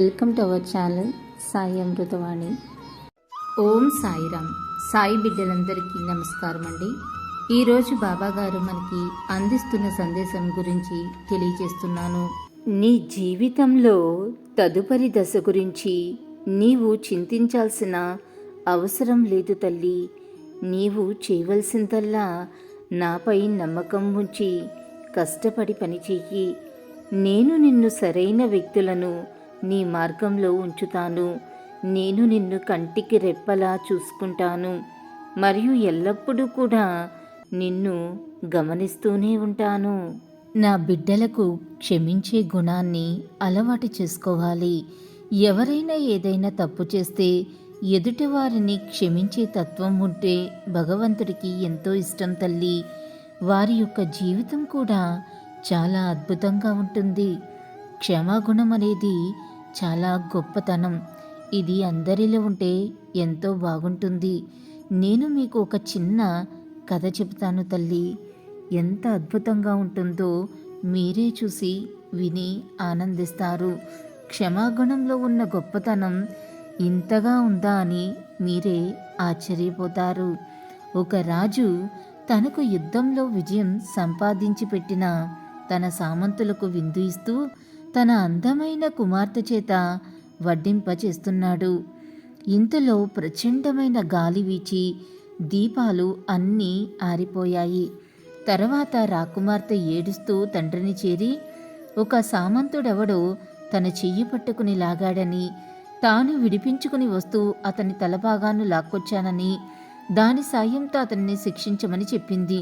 Welcome to our channel Sai Amrutavani Om Sairam. Sai బిడ్డలందరికీ నమస్కారం అండి. ఈరోజు బాబాగారు మనకి అందిస్తున్న సందేశం గురించి తెలియజేస్తున్నాను. నీ జీవితంలో తదుపరి దశ గురించి నీవు చింతించాల్సిన అవసరం లేదు తల్లి. నీవు చేయవలసిందల్లా నాపై నమ్మకం ఉంచి కష్టపడి పనిచెయ్యి. నేను నిన్ను సరైన వ్యక్తులను నీ మార్గంలో ఉంచుతాను. నేను నిన్ను కంటికి రెప్పలా చూసుకుంటాను. మరియు ఎల్లప్పుడూ కూడా నిన్ను గమనిస్తూనే ఉంటాను. నా బిడ్డలకు క్షమించే గుణాన్ని అలవాటు చేసుకోవాలి. ఎవరైనా ఏదైనా తప్పు చేస్తే ఎదుటివారిని క్షమించే తత్వం ఉంటే భగవంతుడికి ఎంతో ఇష్టం తల్లి. వారి యొక్క జీవితం కూడా చాలా అద్భుతంగా ఉంటుంది. క్షమాగుణం అనేది చాలా గొప్పతనం. ఇది అందరిలో ఉంటే ఎంతో బాగుంటుంది. నేను మీకు ఒక చిన్న కథ చెబుతాను తల్లి. ఎంత అద్భుతంగా ఉంటుందో మీరే చూసి విని ఆనందిస్తారు. క్షమాగుణంలో ఉన్న గొప్పతనం ఇంతగా ఉందా అని మీరే ఆశ్చర్యపోతారు. ఒక రాజు తనకు యుద్ధంలో విజయం సంపాదించి పెట్టిన తన సామంతులకు విందు ఇస్తూ తన అందమైన కుమార్తె చేత వడ్డింపచేస్తున్నాడు. ఇంతలో ప్రచండమైన గాలి వీచి దీపాలు అన్నీ ఆరిపోయాయి. తర్వాత రాకుమార్తె ఏడుస్తూ తండ్రిని చేరి ఒక సామంతుడెవడో తన చెయ్యి పట్టుకుని లాగాడని తాను విడిపించుకుని వస్తూ అతని తలభాగాన్ని లాక్కొచ్చానని దాని సాయంతో అతన్ని శిక్షించమని చెప్పింది.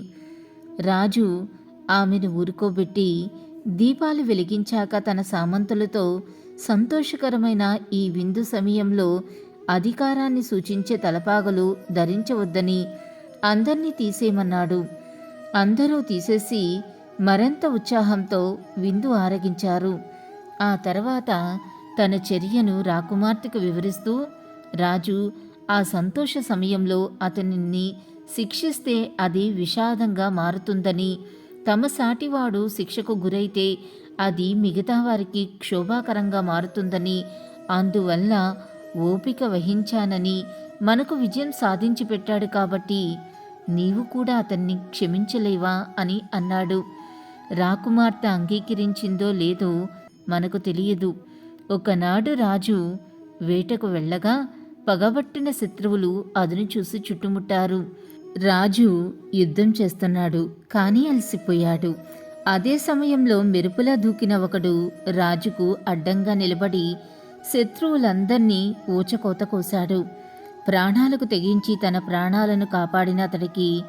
రాజు ఆమెను ఊరుకోబెట్టి దీపాలు వెలిగించాక తన సామంతులతో సంతోషకరమైన ఈ విందు సమయంలో అధికారాన్ని సూచించే తలపాగలు ధరించవద్దని అందర్నీ తీసేయమన్నాడు. అందరూ తీసేసి మరింత ఉత్సాహంతో విందు ఆరగించారు. ఆ తర్వాత తన చర్యను రాకుమార్తెకు వివరిస్తూ రాజు ఆ సంతోష సమయంలో అతనిని శిక్షిస్తే అది విషాదంగా మారుతుందని తమ సాటివాడు శిక్షకు గురైతే అది మిగతా వారికి క్షోభాకరంగా మారుతుందని అందువల్ల ఓపిక వహించానని మనకు విజయం సాధించి పెట్టాడు కాబట్టి నీవు కూడా అతన్ని క్షమించలేవా అని అన్నాడు. రాకుమార్తె అంగీకరించిందో లేదో మనకు తెలియదు. ఒకనాడు రాజు వేటకు వెళ్ళగా పగబట్టిన శత్రువులు అదును చూసి చుట్టుముట్టారు. రాజు యుద్ధం చేస్తున్నాడు కానీ అలసిపోయాడు. అదే సమయంలో మెరుపులా దూకిన ఒకడు రాజుకు అడ్డంగా నిలబడి శత్రువులందర్నీ ఊచకోత కోశాడు. ప్రాణాలకు తెగించి తన ప్రాణాలను కాపాడిన అతడికి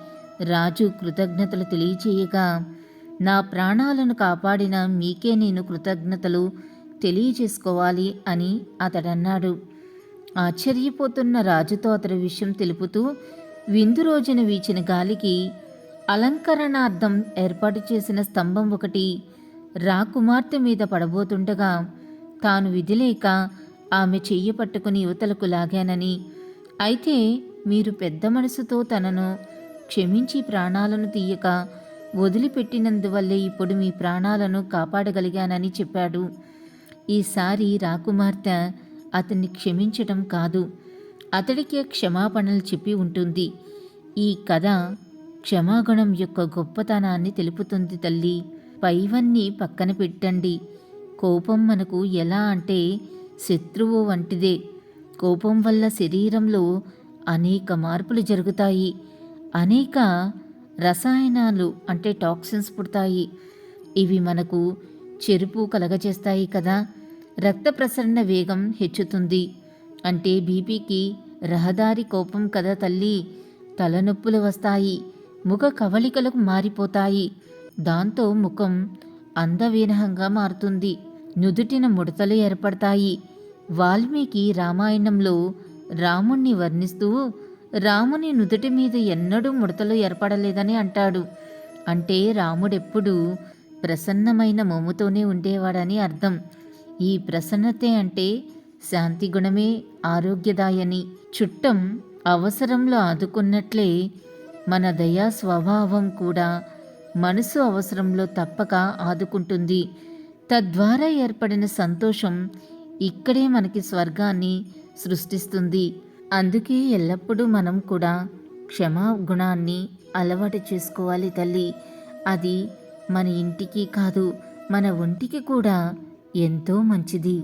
రాజు కృతజ్ఞతలు తెలియచేయగా నా ప్రాణాలను కాపాడిన మీకే నేను కృతజ్ఞతలు తెలియజేసుకోవాలి అని అతడన్నాడు. ఆశ్చర్యపోతున్న రాజుతో అతడి విషయం తెలుపుతూ విందు రోజున వీచిన గాలికి అలంకరణార్థం ఏర్పాటు చేసిన స్తంభం ఒకటి రాకుమార్తె మీద పడబోతుండగా తాను విధిలేక ఆమె చెయ్యి పట్టుకుని యువతలకు లాగానని అయితే మీరు పెద్ద మనసుతో తనను క్షమించి ప్రాణాలను తీయక వదిలిపెట్టినందువల్లే ఇప్పుడు మీ ప్రాణాలను కాపాడగలిగానని చెప్పాడు. ఈసారి రాకుమార్తె అతన్ని క్షమించటం కాదు. అతడికే క్షమాపణలు చెప్పి ఉంటుంది. ఈ కథ క్షమాగుణం యొక్క గొప్పతనాన్ని తెలుపుతుంది తల్లి. పైవన్నీ పక్కన పెట్టండి. కోపం మనకు ఎలా అంటే శత్రువు వంటిదే. కోపం వల్ల శరీరంలో అనేక మార్పులు జరుగుతాయి. అనేక రసాయనాలు అంటే టాక్సిన్స్ పుడతాయి. ఇవి మనకు చెరుపు కలగజేస్తాయి కదా. రక్త ప్రసరణ వేగం హెచ్చుతుంది. అంటే బీపీకి రహదారి కోపం కదా తల్లి. తలనొప్పులు వస్తాయి. ముఖ కవళికలకు మారిపోతాయి. దాంతో ముఖం అందవీనహంగా మారుతుంది. నుదుటిన ముడతలు ఏర్పడతాయి. వాల్మీకి రామాయణంలో రాముణ్ణి వర్ణిస్తూ రాముని నుదుటి మీద ఎన్నడూ ముడతలు ఏర్పడలేదని అంటాడు. అంటే రాముడెప్పుడు ప్రసన్నమైన మొమ్ముతోనే ఉండేవాడని అర్థం. ఈ ప్రసన్నతే అంటే శాంతి గుణమే ఆరోగ్యదాయని. చుట్టం అవసరంలో ఆదుకున్నట్లే మన దయా స్వభావం కూడా మనసు అవసరంలో తప్పక ఆదుకుంటుంది. తద్వారా ఏర్పడిన సంతోషం ఇక్కడే మనకి స్వర్గాన్ని సృష్టిస్తుంది. అందుకే ఎల్లప్పుడూ మనం కూడా క్షమా గుణాన్ని అలవాటు చేసుకోవాలి తల్లి. అది మన ఇంటికి కాదు మన ఒంటికి కూడా ఎంతో మంచిది.